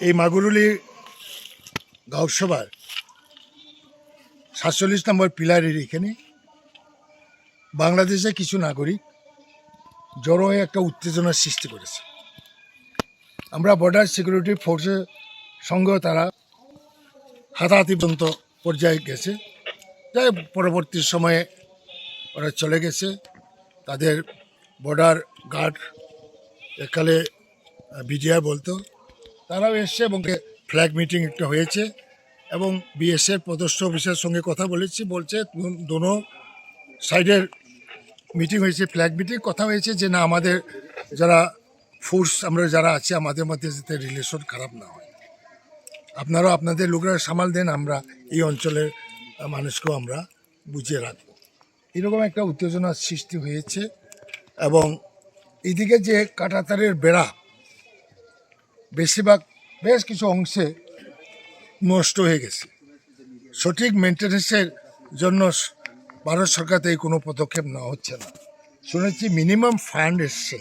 এই মাগুরুলি গাঁওসভার সাতচল্লিশ নম্বর পিলারের এখানে বাংলাদেশে কিছু নাগরিক জড়ো হয়ে একটা উত্তেজনার সৃষ্টি করেছে। আমরা বর্ডার সিকিউরিটি ফোর্সের সঙ্গেও তারা হাতাহাতি পর্যন্ত পর্যায়ে গেছে। যাই পরবর্তী সময়ে ওরা চলে গেছে। তাদের বর্ডার গার্ড একালে বিডিআর বলতো তারাও এসছে এবং ফ্ল্যাগ মিটিং একটা হয়েছে এবং বিএসএফ পদস্থ অফিসের সঙ্গে কথা বলেছি, বলছে দোনো সাইডের মিটিং হয়েছে, ফ্ল্যাগ মিটিং। কথা হয়েছে যে না, আমাদের যারা ফোর্স, আমরা যারা আছি, আমাদের মধ্যে যাতে রিলেশন খারাপ না হয়। আপনারাও আপনাদের লোকরা সামাল দেন, আমরা এই অঞ্চলের মানুষকেও আমরা বুঝিয়ে রাখব। এরকম একটা উত্তেজনার সৃষ্টি হয়েছে এবং এদিকে যে কাটাতারের বেড়া বেশিরভাগ, বেশ কিছু অংশে নষ্ট হয়ে গেছে। সঠিক মেনটেন্যান্সের জন্য ভারত সরকার থেকে কোনো পদক্ষেপ নেওয়া হচ্ছে না। শুনেছি মিনিমাম ফান্ড এসছে।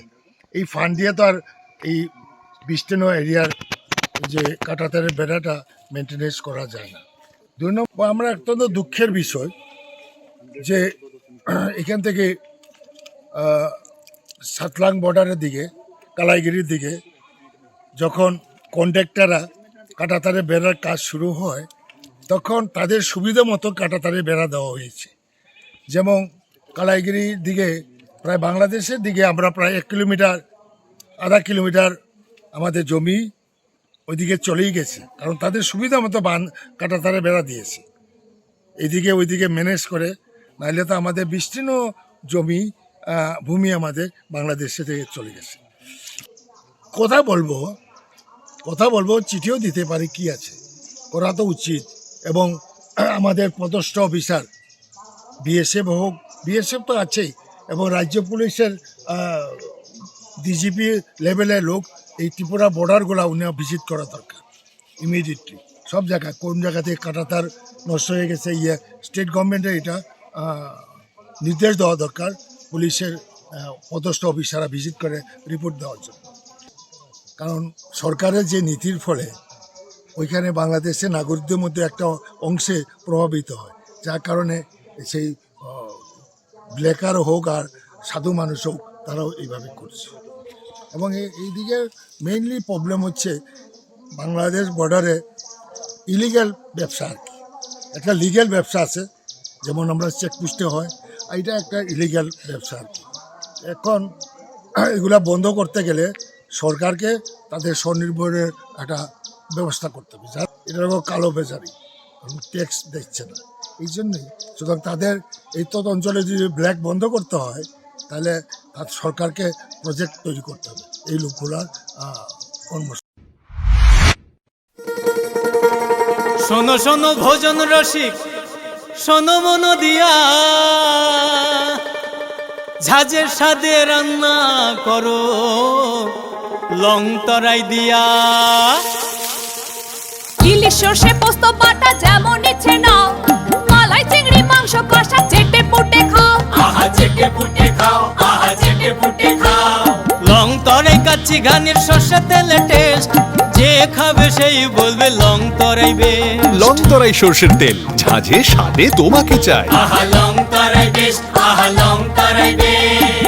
এই ফান্ড দিয়ে তো আর এই বিস্তীর্ণ এরিয়ার যে কাটাতারের বেড়াটা মেনটেনেন্স করা যায় না। দুই নম্বর আমরা অত্যন্ত দুঃখের বিষয় যে এখান থেকে সাতলাং বর্ডারের দিকে কালাইগিরির দিকে যখন কন্ট্রাক্টাররা কাটাতারে বেড়ার কাজ শুরু হয়, তখন তাদের সুবিধা মতো কাটাতারে বেড়া দেওয়া হয়েছে। যেমন কালাইগিরির দিকে, প্রায় বাংলাদেশের দিকে আমরা প্রায় এক কিলোমিটার, আধা কিলোমিটার আমাদের জমি ওইদিকে চলেই গেছে, কারণ তাদের সুবিধা মতো বান কাটাতারে বেড়া দিয়েছে। এদিকে ওইদিকে ম্যানেজ করে নাহলে তো আমাদের বিস্তীর্ণ জমি ভূমি আমাদের বাংলাদেশে থেকে চলে গেছে। কথা বলব কথা বলব, চিঠিও দিতে পারি কি আছে। করা তো উচিত। এবং আমাদের পদস্থ অফিসার, বিএসএফ হোক, বিএসএফ তো আছেই, এবং রাজ্য পুলিশের ডিজিপি লেভেলের লোক, এই ত্রিপুরা বর্ডারগুলো উনি ভিজিট করা দরকার ইমিডিয়েটলি সব জায়গায়, কোন জায়গা থেকে কাটাতার নষ্ট হয়ে গেছে ইয়ে স্টেট গভর্নমেন্টের এটা নির্দেশ দেওয়া দরকার, পুলিশের পদস্থ অফিসাররা ভিজিট করে রিপোর্ট দেওয়ার জন্য। কারণ সরকারের যে নীতির ফলে ওইখানে বাংলাদেশের নাগরিকদের মধ্যে একটা অংশে প্রভাবিত হয়, যার কারণে সেই ব্লেকার হোক আর সাধু মানুষ হোক, তারাও এইভাবে করছে। এবং এই- এইদিকে মেইনলি প্রবলেম হচ্ছে বাংলাদেশ বর্ডারে ইলিগ্যাল ব্যবসা আর কি। একটা লিগ্যাল ব্যবসা আছে, যেমন আমরা চেকপোস্টে হয় এটা একটা ইলিগ্যাল ব্যবসা আর কি। এখন এগুলা বন্ধ করতে গেলে সরকারকে তাদের স্বনির্ভরের একটা ব্যবস্থা করতে হবে। যা এটা হলো কালো বেজারি ট্যাক্স দিচ্ছে না। এই জন্যই সুতরাং তাদের এই তত অঞ্চলে যদি ব্ল্যাক বন্ধ করতে হয় তাহলে তার সরকারকে প্রজেক্ট তৈরি করতে হবে। এই লোকগুলার আহ, কর্ম শোনো শোনো ভোজন রসিক। শোনো মন দিয়া। ঝাঁঝের সাদে রান্না করো। লং তরাই দিয়া। ইলিশ সর্ষে পোস্ত বাটা যেমন ইচ্ছে নাও। মালাই চিংড়ি মাংস কষা চেটে পুটে খাও। আহা চেটে পুটে খাও আহা চেটে পুটে খাও। লং তরাই কাচ্চি ঘানির সর্ষে তেলে টেস্ট যে খাবে সেই বলবে লং তরাই বেশ লং তরাই সর্ষের তেল ঝাঁঝে স্বাদে তোমাকে চাই। আহা লং তরাই বেশ আহা লং তরাই বেশ